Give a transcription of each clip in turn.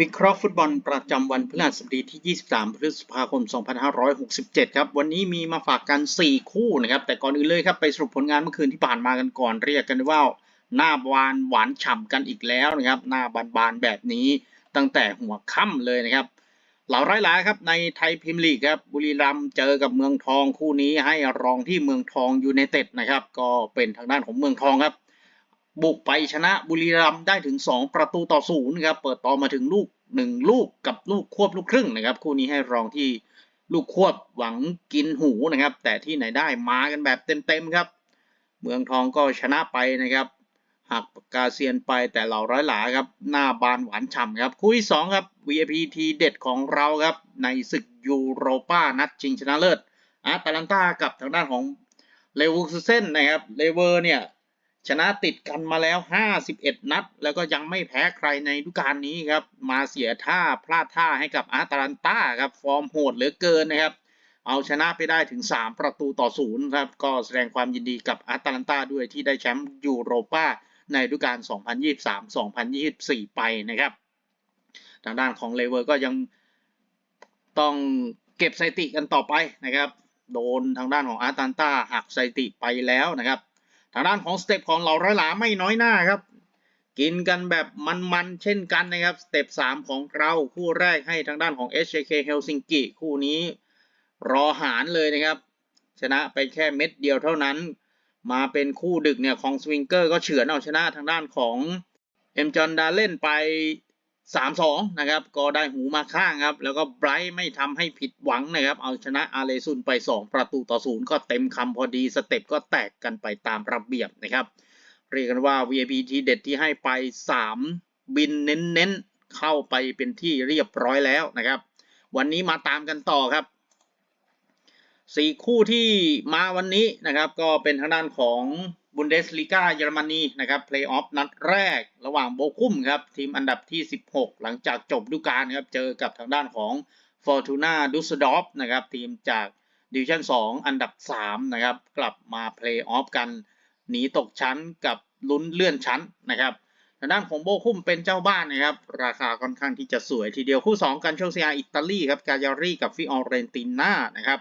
วิเคราะห์ฟุตบอลประจำวันพฤหัสบดีที่ 23 พฤษภาคม 2567 ครับ วันนี้มีมาฝากกัน 4 คู่นะครับ แต่ก่อนอื่นเลยครับ ไปสรุปผลงานเมื่อคืนที่ผ่านมากันก่อน เรียกกันว่า หน้าบานหวานฉ่ำกันอีกแล้วนะครับ หน้าบานๆแบบนี้ตั้งแต่หัวค่ำเลยนะครับ เหล่าไร้หลายครับในไทยพิมลีกครับ บุรีรัมย์เจอกับเมืองทองคู่นี้ให้รองที่เมืองทองยูไนเต็ดนะครับ ก็เป็นทางด้านของเมืองทองครับ บุกไปชนะบุรีรัมย์ได้ถึง 2 ประตูต่อศูนย์ครับเปิดต่อมาถึงลูก 1 ลูกกับลูกควบลูกครึ่งนะครับ คู่นี้ให้รองที่ลูกควบหวังกินหูนะครับ แต่ที่ไหนได้มากันแบบเต็มๆครับ เมืองทองก็ชนะไปนะครับหักปากกาเซียนไปแต่เหล่าร้อยหลาครับ หน้าบานหวานฉ่ำครับ คู่ที่สองครับ VIP ทีเด็ดของเราครับ ในศึกยูโรป้านัดชิงชนะเลิศอาตาลันตากับทางด้านของเลวูซูเซนนะครับเลเวอร์เนี่ย ชนะติดกันมาแล้ว 51 นัด แล้วก็ยังไม่แพ้ใครในฤดูกาลนี้ครับ มาเสียท่าพลาดท่าให้กับอาร์ตาลันตาครับ ฟอร์มโหดเหลือเกินนะครับ เอาชนะไปได้ถึง 3 ประตูต่อศูนย์ครับ ก็แสดงความยินดีกับอาร์ตาลันตาด้วยที่ได้แชมป์ยูโรป้าในฤดูกาล 2023-2024 ไปนะครับ ทางด้านของเลเวอร์ก็ยังต้องเก็บสถิติกันต่อไปนะครับ โดนทางด้านของอาร์ตันตาหักสถิติไปแล้วนะครับ ทางด้านของสเต็ปของเหล่าร้อยหลาไม่น้อยหน้าครับ กินกันแบบมันๆเช่นกันนะครับสเต็ป3ของเราคู่แรกให้ทางด้านของ SJK Helsinki คู่นี้รอหารเลยนะครับ ชนะไปแค่เม็ดเดียวเท่านั้น มาเป็นคู่ดึกเนี่ยของสวิงเกอร์ก็เฉือนเอาชนะทางด้านของเอ็มจอนดาเล่นไป 3-2 นะครับ ก็ได้หูมาข้างครับ แล้วก็ไบรท์ไม่ทำให้ผิดหวังนะครับ เอาชนะอาเลซุนไป 2 ประตูต่อศูนย์ก็เต็มคำพอดี สเต็ปก็แตกกันไปตามระเบียบนะครับ เรียกกันว่า VIP ทีเด็ดที่ให้ไป 3 บินเน้นๆ เข้าไปเป็นที่เรียบร้อยแล้วนะครับ วันนี้มาตามกันต่อครับสี่คู่ที่มาวันนี้นะครับ ก็เป็นทางด้านของ บุนเดสลีกาเยอรมนีนะครับเพลย์ออฟนัดแรกระหว่างโบคุมครับ ทีมอันดับที่ 16 หลังจากจบฤดูกาลครับ เจอกับทางด้านของฟอร์ตูน่าดุสดอฟนะครับ ทีมจากดิวิชั่น 2 อันดับ 3 นะครับ กลับมาเพลย์ออฟกันหนีตกชั้นกับลุ้นเลื่อนชั้นนะครับทางด้านของโบคุมเป็นเจ้าบ้านนะครับ ราคาค่อนข้างที่จะสวยทีเดียวคู่ 2 กันโชเซียอิตาลีครับกาญารีกับฟิออเรนติน่านะครับ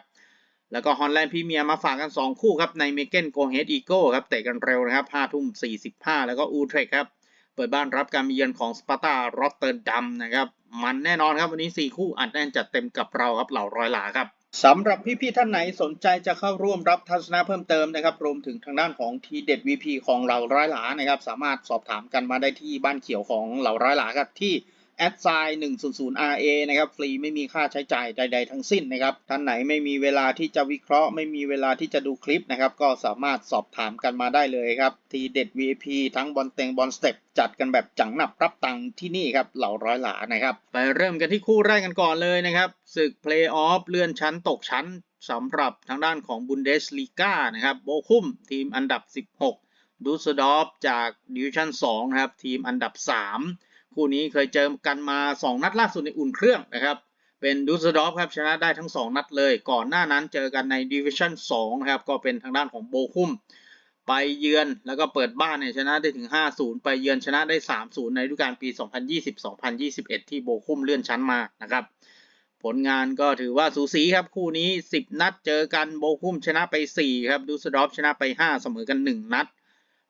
แล้วก็ฮอลแลนด์พรีเมียร์มาฝากกัน 2 คู่ครับในเมเกนโกเฮดอีโก้ครับเตะกันเร็วนะครับ5ทุ่ม 45 แล้วก็อูเทรคครับเปิดบ้านรับการมาเยือนของสปาร์ตารอตเตอร์ดัมนะครับมันแน่นอนครับวันนี้ 4 คู่อัดแน่นจัดเต็มกับเราครับเหล่าร้อยหลาครับสำหรับพี่ๆท่านไหนสนใจจะเข้าร่วมรับทัศนะเพิ่มเติมนะครับรวมถึงทางด้านของทีเด็ด VP ของเหล่าร้อยหลานะครับสามารถสอบถามกันมาได้ที่บ้านเขียวของเหล่าร้อยหลาครับที่ แอดไซน์100 RA นะครับฟรีไม่มีค่าใช้จ่ายใด ๆ ทั้งสิ้นนะครับท่านไหนไม่มีเวลาที่จะวิเคราะห์ ไม่มีเวลาที่จะดูคลิปนะครับก็สามารถสอบถามกันมาได้เลยครับ ทีเด็ด VIP ทั้งบอลเต็งบอลสเต็ปจัดกันแบบจังหนับรับตังค์ที่นี่ครับเหล่าร้อยหลานะครับ ไปเริ่มกันที่คู่แรกกันก่อนเลยนะครับศึกเพลย์ออฟเลื่อนชั้นตกชั้นสำหรับทางด้านของบุนเดสลีกานะครับโบคุมทีมอันดับ 16ดูสดอฟจากดิวิชั่น2นะครับทีมอันดับ 3 คู่นี้เคยเจอกันมา 2 นัดล่าสุดในอุ่นเครื่องนะครับ เป็นดูสดอฟครับชนะได้ทั้ง 2 นัดเลย ก่อนหน้านั้นเจอกันในดิวิชั่น2นะครับ ก็เป็นทางด้านของโบคุม ไปเยือนแล้วก็เปิดบ้านเนี่ยชนะได้ถึง 5-0 ไปเยือนชนะได้ 3-0 ในฤดูกาลปี 2020-2021 ที่โบคุมเลื่อนชั้นมานะครับผลงานก็ถือว่าสูสีครับคู่นี้ 10 นัดเจอกันโบคุมชนะไป 4 ครับดูสดอฟชนะไป 5 เสมอกัน 1 นัด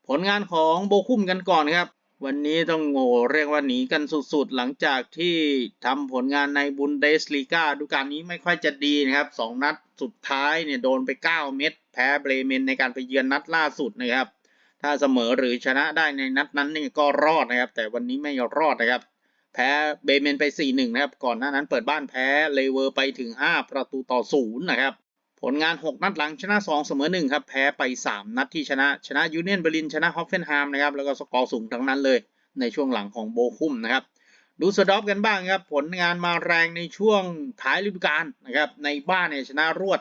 ผลงานของโบคุมกันก่อนครับ วันนี้ต้องโง่เรียกว่าหนีกันสุดๆ หลังจากที่ทำผลงานในบุนเดสลีกาดูการนี้ไม่ค่อยจะดีนะครับ2นัดสุดท้ายเนี่ยโดนไป 9 เม็ดแพ้เบรเมนในการไปเยือนนัดล่าสุดนะครับ ถ้าเสมอหรือชนะได้ในนัดนั้นนี่ก็รอดนะครับ แต่วันนี้ไม่รอดนะครับ แพ้เบเมนไป 4-1 นะครับ ก่อนหน้านั้นเปิดบ้านแพ้เลเวอร์ไปถึง 5 ประตูต่อ 0 นะครับ ผลงาน 6 นัดหลังชนะ 2 เสมอ 1 ครับ แพ้ไป 3 นัดที่ชนะ ชนะยูเนียนเบอร์ลินชนะฮอฟเฟนไฮม์นะครับ แล้วก็สกอร์สูงทั้งนั้นเลย ในช่วงหลังของโบคุมนะครับ ดูสดอฟกันบ้างครับ ผลงานมาแรงในช่วงท้ายฤดูกาลนะครับ ในบ้านเนี่ยชนะรวด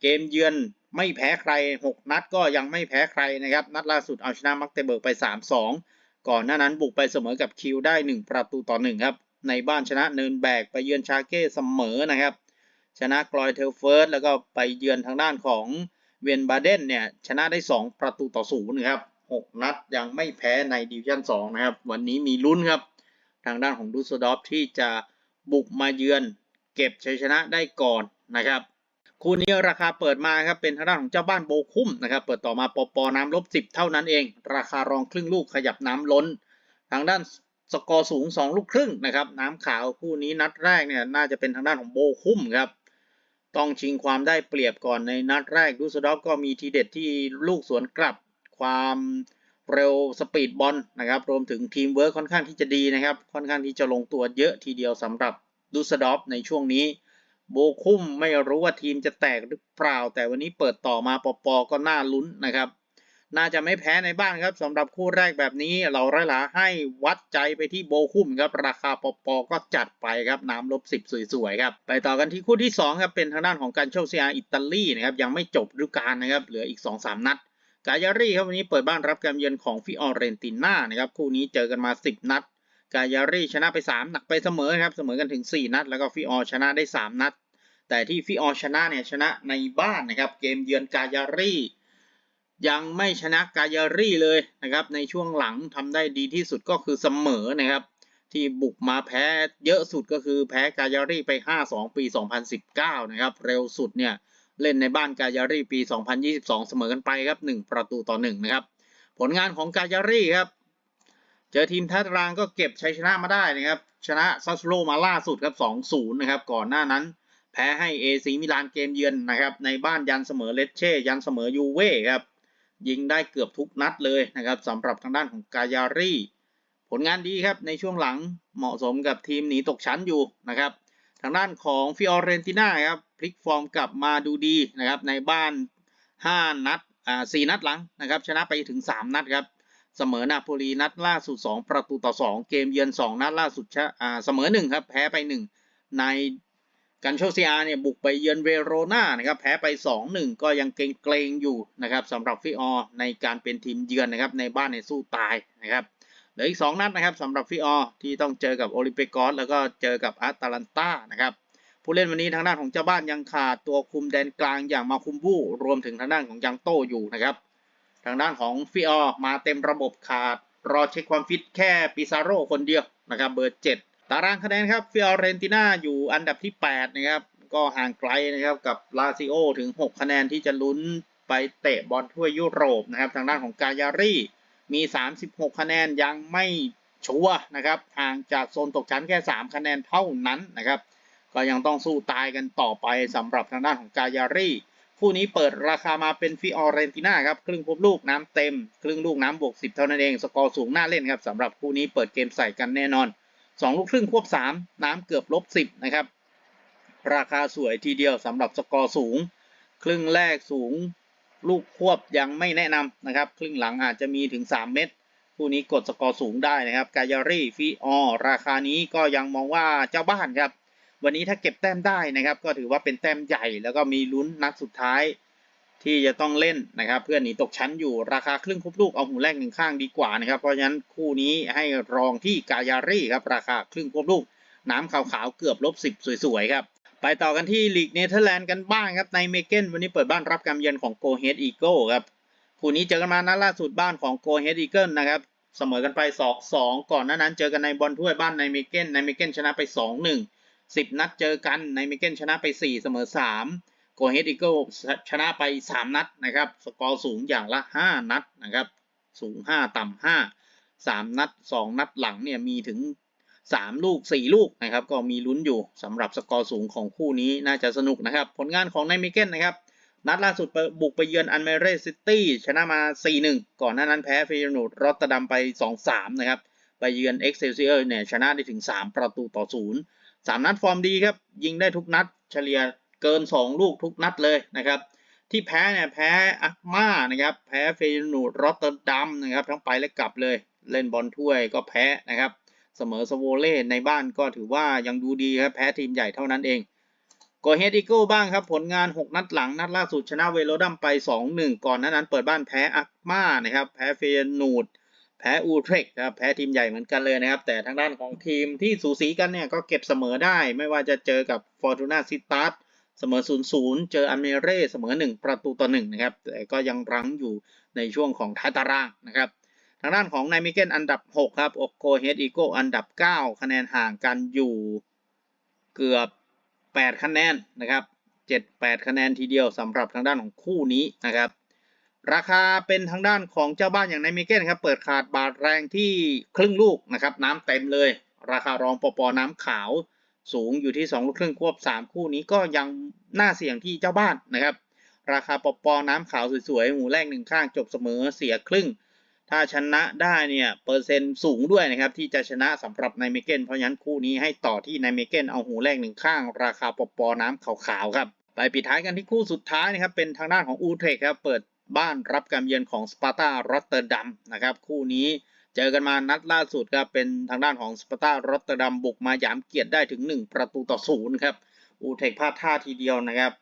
เกมเยือนไม่แพ้ใคร 6 นัดก็ยังไม่แพ้ใครนะครับ นัดล่าสุดเอาชนะมักเตเบิร์กไป 3-2 ก่อนหน้านั้นบุกไปเสมอกับคิวได้ 1 ประตูต่อ1ครับ ในบ้านชนะเนินแบกไปเยือนชาเก้เสมอนะครับ ชนะกลอยเทลเฟิร์สแล้วก็ไปเยือนทางด้านของเวียนบาเดนเนี่ยชนะได้ 2 ประตูต่อ0ครับ 6 นัดยังไม่แพ้ในดิวิชั่น2นะครับ วันนี้มีลุ้นครับ ทางด้านของดูสดอฟที่จะบุกมาเยือน เก็บชัยชนะได้ก่อนนะครับ คู่นี้ราคาเปิดมาครับเป็นทางด้านของเจ้าบ้านโบคุ้มนะครับ เปิดต่อมาปอปอน้ำลบสิบเท่านั้นเอง ราคารองครึ่งลูกขยับน้ำล้น ทางด้านสกอร์สูง 2 ลูกครึ่งนะครับ น้ำขาวคู่นี้นัดแรกเนี่ยน่าจะเป็นทางด้านของโบคุ้มครับ ต้องชิงความได้เปรียบก่อนในนัดแรกดูสดอฟก็มีทีเด็ดที่ลูกสวนกลับความเร็วสปีดบอลนะครับ รวมถึงทีมเวิร์คค่อนข้างที่จะดีนะครับ ค่อนข้างที่จะลงตัวเยอะทีเดียวสำหรับดูสดอฟในช่วงนี้ โบคุ้มไม่รู้ว่าทีมจะแตกหรือเปล่า แต่วันนี้เปิดต่อมาปอปอก็น่าลุ้นนะครับ น่าจะไม่แพ้ในบ้านครับสำหรับคู่แรกแบบนี้เราไร้หลาให้วัดใจไปที่โบคุ้มครับราคาปอปอก็จัดไปครับน้ำลบสิบสวยๆครับไปต่อกันที่คู่ที่2ครับเป็นทางด้านของการโชคเซียอิตาลีนะครับยังไม่จบฤดูกาลนะครับเหลืออีก 2-3 นัดกายารีครับวันนี้เปิดบ้านรับการเยือนของฟิออเรนติน่านะครับคู่นี้เจอกันมา 10 นัด กายารีชนะไป 3 หนักไปเสมอครับเสมอกันถึง 4 นัด แล้วก็ฟิออชนะได้ 3 นัด แต่ที่ฟิออชนะเนี่ยชนะในบ้านนะครับเกมเยือนกายารี่ ยังไม่ชนะกายารี่เลยนะครับ ในช่วงหลังทำได้ดีที่สุดก็คือเสมอนะครับ ที่บุกมาแพ้เยอะสุดก็คือแพ้กายารี่ไป 5-2 ปี 2019 นะครับ เร็วสุดเนี่ยเล่นในบ้านกายารี่ปี 2022 เสมอกันไปครับ 1 ประตูต่อ 1 นะครับ ผลงานของกายารี่ครับ เจอทีมทัตรางก็เก็บชัยชนะมาได้นะครับ ชนะซัสโลมาล่าสุดครับ 2-0 นะครับ ก่อนหน้านั้น แพ้ให้เอซีมิลานเกมเยือนนะครับ ในบ้านยันเสมอเลสเช่ยันเสมอยูเว่ครับ ยิงได้เกือบทุกนัดเลยนะครับสำหรับทางด้านของกายารีผลงานดีครับในช่วงหลังเหมาะสมกับทีมหนีตกชั้นอยู่นะครับ ทางด้านของฟิออเรนติน่าครับพลิกฟอร์มกลับมาดูดีนะครับในบ้าน 5 นัดอ่า4นัดหลังนะครับชนะไปถึง 3 นัดครับเสมอนาโปลีนัดล่าสุด 2 ประตูต่อ 2 เกมเยือน 2 นัดล่าสุดชะอ่าเสมอ 1 ครับ แพ้ไป 1 ใน กันโชเซียเนี่ยบุกไปเยือนเวโรนานะครับแพ้ไป 2-1 ก็ยังเกรงๆอยู่นะครับสำหรับฟิออในการเป็นทีมเยือนนะครับในบ้านในสู้ตายนะครับเหลืออีก 2 นัดนะครับสำหรับฟิออที่ต้องเจอกับโอลิมเปกอสแล้วก็เจอกับอาตาลันตานะครับผู้เล่นวันนี้ทางด้านของเจ้าบ้านยังขาดตัวคุมแดนกลางอย่างมาคุมบูรวมถึงทางด้านของยังโตอยู่นะครับทางด้านของฟิออมาเต็มระบบขาดรอเช็คความฟิตแค่ปิซาโร่คนเดียวนะครับเบอร์ 7 ตารางคะแนนครับฟิออเรนติน่าอยู่อันดับที่ 8 นะครับ ก็ห่างไกลนะครับกับลาซิโอถึง 6 คะแนนที่จะลุ้นไปเตะบอลถ้วยยุโรปนะครับ ทางด้านของกายารีมี 36 คะแนนยังไม่ชัวนะครับห่างจากโซนตกชั้นแค่ 3 คะแนนเท่านั้นนะครับ ก็ยังต้องสู้ตายกันต่อไปสำหรับทางด้านของกายารีคู่นี้เปิดราคามาเป็นฟิออเรนติน่าครับ ครึ่งพบลูกน้ำเต็ม ครึ่งลูกน้ำบวก 10 เท่านั้นเอง สกอร์สูงน่าเล่นครับสำหรับคู่นี้เปิดเกมใส่กันแน่นอน 2 ลูกครึ่งควบ 3 น้ำเกือบลบ 10 นะครับ ราคาสวยทีเดียวสำหรับสกอร์สูง ครึ่งแรกสูง ลูกควบยังไม่แนะนำนะครับ ครึ่งหลังอาจจะมีถึง 3 เม็ดคู่นี้กดสกอร์สูงได้นะครับกายารี่ฟิออราคานี้ก็ยังมองว่าเจ้าบ้านครับ วันนี้ถ้าเก็บแต้มได้นะครับ ก็ถือว่าเป็นแต้มใหญ่ แล้วก็มีลุ้นนัดสุดท้าย ที่จะต้องเล่นนะครับ เพื่อหนีตกชั้นอยู่ราคาครึ่งครบลูกเอาหูแรกหนึ่งข้างดีกว่านะครับ เพราะฉะนั้นคู่นี้ให้รองที่กายารี่ครับราคาครึ่งครบลูก น้ำขาวๆเกือบลบสิบสวยๆครับไปต่อกันที่ลีกเนเธอร์แลนด์กันบ้างครับในเมเกนวันนี้เปิดบ้านรับการเยือนของโกเฮดอีโก้ครับคู่นี้เจอกันมานัดล่าสุดบ้านของโกเฮดอีเกิลนะครับเสมอกันไป 2 2 ก่อนหน้านั้นเจอกันในบอลถ้วยบ้านในเมเกนในเมเกนชนะไป 2 1 10 นัดเจอกันในเมเกนชนะไป 4 เสมอ 3 โกเฮดอีเกิลชนะไป 3 นัดนะครับ สกอร์สูงอย่างละ 5 นัดนะครับ สูง 5 ต่ำ5 3 นัด 2 นัดหลังเนี่ยมีถึง 3 ลูก 4 ลูกนะครับ ก็มีลุ้นอยู่สำหรับสกอร์สูงของคู่นี้น่าจะสนุกนะครับ ผลงานของในเมเกนนะครับ นัดล่าสุดบุกไปเยือนอันเมเรซิตี้ชนะมา 4-1 ก่อนหน้านั้นแพ้เฟยนูดรอตเตอร์ดัมไป 2-3 นะครับ ไปเยือนเอ็กเซลเซียร์เนี่ยชนะได้ถึง 3 ประตูต่อ 0 3 นัดฟอร์มดีครับ ยิงได้ทุกนัดเฉลี่ย เกิน 2 ลูกทุกนัดเลยนะครับ ที่แพ้เนี่ยแพ้อักมานะครับ แพ้เฟยนูดรอตเตอร์ดัมนะครับ ทั้งไปและกลับเลย เล่นบอลถ้วยก็แพ้นะครับ เสมอสโวเล่ในบ้านก็ถือว่ายังดูดีครับ แพ้ทีมใหญ่เท่านั้นเองโกเฮดอีโก้บ้างครับ ผลงาน 6 นัดหลัง นัดล่าสุดชนะเวโรดัมไป 2-1 ก่อนหน้านั้นเปิดบ้านแพ้อักมานะครับ แพ้เฟยนูดแพ้อูเทรกครับแพ้ทีมใหญ่เหมือนกันเลยนะครับ แต่ทางด้านของทีมที่สูสีกันเนี่ยก็เก็บเสมอได้ ไม่ว่าจะเจอกับฟอร์ตูนาซิตัส เสมอ 0-0 เจออเมเร่เสมอ 1 ประตูต่อ1นะครับ แต่ก็ยังรั้งอยู่ในช่วงของท้ายตารางนะครับ ทางด้านของไนมิเกนอันดับ 6 ครับ โอโกเฮดอีโกอันดับ 9 คะแนนห่างกันอยู่เกือบ 8 คะแนนนะครับ 7-8 คะแนนทีเดียวสำหรับทางด้านของคู่นี้นะครับ ราคาเป็นทางด้านของเจ้าบ้านอย่างไนมิเกนครับ เปิดขาดบาทแรงที่ครึ่งลูกนะครับ น้ำเต็มเลย ราคารองปปน้ำขาว สูงอยู่ที่2ลูกครึ่งควบ 3 คู่นี้ก็ยังน่าเสี่ยงที่เจ้าบ้านนะครับ ราคาปปน้ำขาวสวยๆหมูแรกหนึ่งข้างจบเสมอเสียครึ่ง ถ้าชนะได้เนี่ยเปอร์เซ็นต์สูงด้วยนะครับที่จะชนะสำหรับไนเมเกนเพราะฉะนั้นคู่นี้ให้ต่อที่ไนเมเกนเอาหูแรกหนึ่งข้าง ราคาปปน้ำขาวๆครับไปปิดท้ายกันที่คู่สุดท้ายนะครับเป็นทางด้านของอูเทรกครับเปิดบ้านรับการเยือนของสปาร์ตารอตเตอร์ดัมนะครับคู่นี้ เจอกันมานัดล่าสุดครับเป็นทางด้านของสปาร์ตารอตเตอร์ดัมบุกมาหยามเกียรติได้ถึง 1 ประตูต่อศูนย์ครับอูเทรกพลาดท่าทีเดียวนะครับ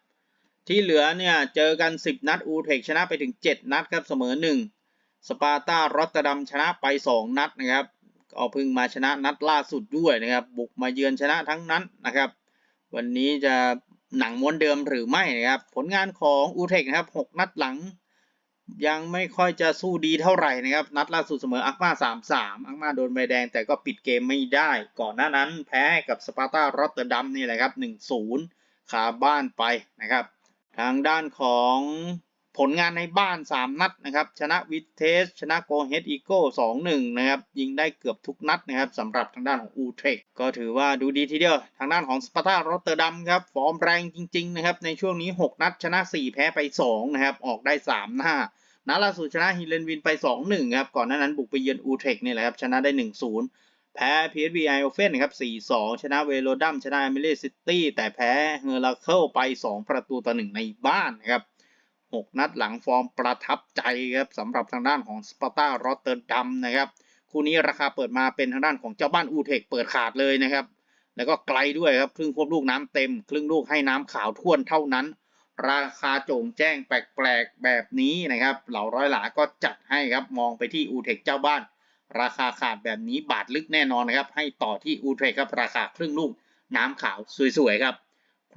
ที่เหลือเนี่ยเจอกัน 10 นัดอูเทรกชนะไปถึง 7 นัดครับเสมอ 1 สปาร์ตารอตเตอร์ดัมชนะไป 2 นัดนะครับก็เพิ่งมาชนะนัดล่าสุดด้วยนะครับ บุกมาเยือนชนะทั้งนั้นนะครับ วันนี้จะหนังม้วนเดิมหรือไม่นะครับ ผลงานของอูเทคนะครับ 6 นัดหลัง ยังไม่ค่อยจะสู้ดีเท่าไหร่นะครับ นัดล่าสุดเสมออักมา3-3อักมาโดนใบแดงแต่ก็ปิดเกมไม่ได้ ก่อนหน้านั้นแพ้กับสปาร์ตารอตเตอร์ดัมนี่แหละครับ1-0ขาบ้านไปนะครับ ทางด้านของ ผลงานในบ้าน 3 นัดนะครับ ชนะวิเทส ชนะโกเฮดอีโก้2-1นะครับ ยิงได้เกือบทุกนัดนะครับสำหรับทางด้านของอูเทรกก็ถือว่าดูดีทีเดียว ทางด้านของสปาร์ตาโรเตอร์ดัมครับ ฟอร์มแรงจริง ๆ นะครับ ในช่วงนี้ 6 นัด ชนะ 4 แพ้ไป 2 นะครับ ออกได้ 3 หน้านัดล่าสุดชนะฮิเลนวินไป 2-1 ครับ ก่อนหน้านั้นบุกไปเยือนอูเทรกนี่แหละครับ ชนะได้ 1-0 แพ้ PSV i o f e n ครับ 4-2 ชนะเวโรดัม ชนะเอมิเล่ซิตี้ แต่แพ้เฮอร์ลาเคิลไป 2 ประตูต่อ1ในบ้านนะครับ 6 นัดหลังฟอร์มประทับใจครับสำหรับทางด้านของสปาร์ตารอตเตอร์ดัมนะครับคู่นี้ราคาเปิดมาเป็นทางด้านของเจ้าบ้านอูเทคเปิดขาดเลยนะครับแล้วก็ไกลด้วยครับครึ่งควบลูกน้ำเต็ม ครึ่งลูกให้น้ำขาวท่วนเท่านั้น ราคาโจ่งแจ้งแปลกๆแบบนี้นะครับเหล่าร้อยหลาก็จัดให้ครับมองไปที่อูเทคเจ้าบ้าน ราคาขาดแบบนี้บาทลึกแน่นอนนะครับให้ต่อที่อูเทคครับราคาครึ่งลูกน้ำขาวสวยๆครับ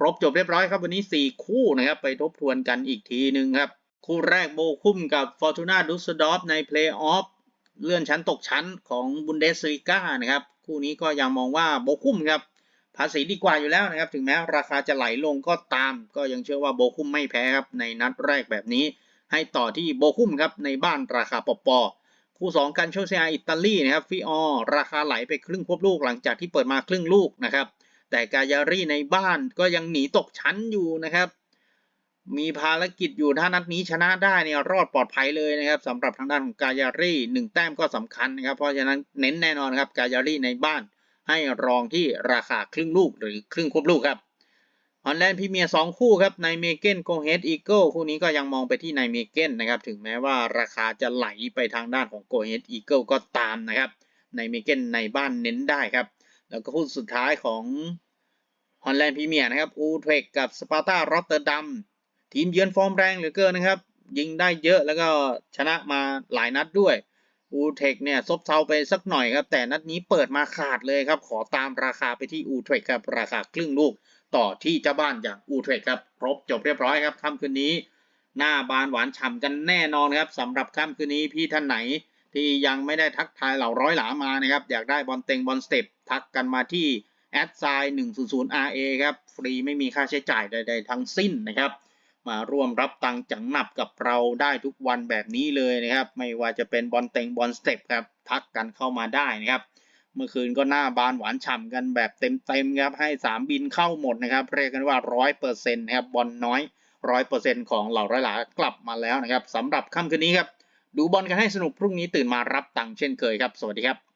ครบจบเรียบร้อยครับ วันนี้ 4 คู่นะครับไปทบทวนกันอีกทีหนึ่งครับ คู่แรกโบคุมกับฟอร์ตูน่าดุสดอฟในเพลย์ออฟเลื่อนชั้นตกชั้นของบุนเดสลิก้านะครับ คู่นี้ก็ยังมองว่าโบคุมครับ ภาษีดีกว่าอยู่แล้วนะครับ ถึงแม้ราคาจะไหลลงก็ตาม ก็ยังเชื่อว่าโบคุมไม่แพ้ครับ ในนัดแรกแบบนี้ ให้ต่อที่โบคุมครับในบ้านราคาปอปอคู่2กันโชเซียอิตาลีนะครับฟิออราคาไหลไปครึ่งควบลูกหลังจากที่เปิดมาครึ่งลูกนะครับ แต่กายารี่ในบ้านก็ยังหนีตกชั้นอยู่นะครับ มีภารกิจอยู่ถ้านัดนี้ชนะได้เนี่ยรอดปลอดภัยเลยนะครับสำหรับทางด้านของกายารี่หนึ่งแต้มก็สำคัญนะครับ เพราะฉะนั้นเน้นแน่นอนครับกายารี่ในบ้านให้รองที่ราคาครึ่งลูกหรือครึ่งควบลูกครับฮอลแลนด์พรีเมียร์สองคู่ครับในเมเกนโกเฮดอีเกิลคู่นี้ก็ยังมองไปที่ในเมเกนนะครับถึงแม้ว่าราคาจะไหลไปทางด้านของโกเฮดอีเกิลก็ตามนะครับในเมเกนในบ้านเน้นได้ครับ แล้วก็คู่สุดท้ายของฮอลแลนด์พรีเมียร์นะครับ อูเทรกกับสปาร์ตารอตเตอร์ดัมทีมเยือนฟอร์มแรงเหลือเกินนะครับ ยิงได้เยอะแล้วก็ชนะมาหลายนัดด้วย อูเทคเนี่ยซบเซาไปสักหน่อยครับ แต่นัดนี้เปิดมาขาดเลยครับ ขอตามราคาไปที่อูเทคครับ ราคาครึ่งลูกต่อที่เจ้าบ้านอย่างอูเทคครับ ครบจบเรียบร้อยครับค่ำคืนนี้ หน้าบานหวานฉ่ำกันแน่นอนครับสำหรับค่ำคืนนี้พี่ท่านไหน ที่ยังไม่ได้ทักทายเหล่าร้อยหลามานะครับอยากได้บอลเต็งบอลสเต็ป ทักกันมาที่แอดไซน์100 RA ครับ ฟรีไม่มีค่าใช้จ่ายใด ๆ ทั้งสิ้นนะครับ มาร่วมรับตังจังหนับกับเราได้ทุกวันแบบนี้เลยนะครับ ไม่ว่าจะเป็นบอลเต็งบอลสเต็ปครับ ทักกันเข้ามาได้นะครับ เมื่อคืนก็หน้าบานหวานฉ่ำกันแบบเต็มๆครับ ให้ 3 บินเข้าหมดนะครับ เรียกกันว่า 100%นะครับ บอลน้อย 100%ของเหล่าร้อยหลากลับมาแล้วนะครับสำหรับค่ำคืนนี้ครับ ดูบอลกันให้สนุกพรุ่งนี้ตื่นมารับตังเช่นเคยครับ สวัสดีครับ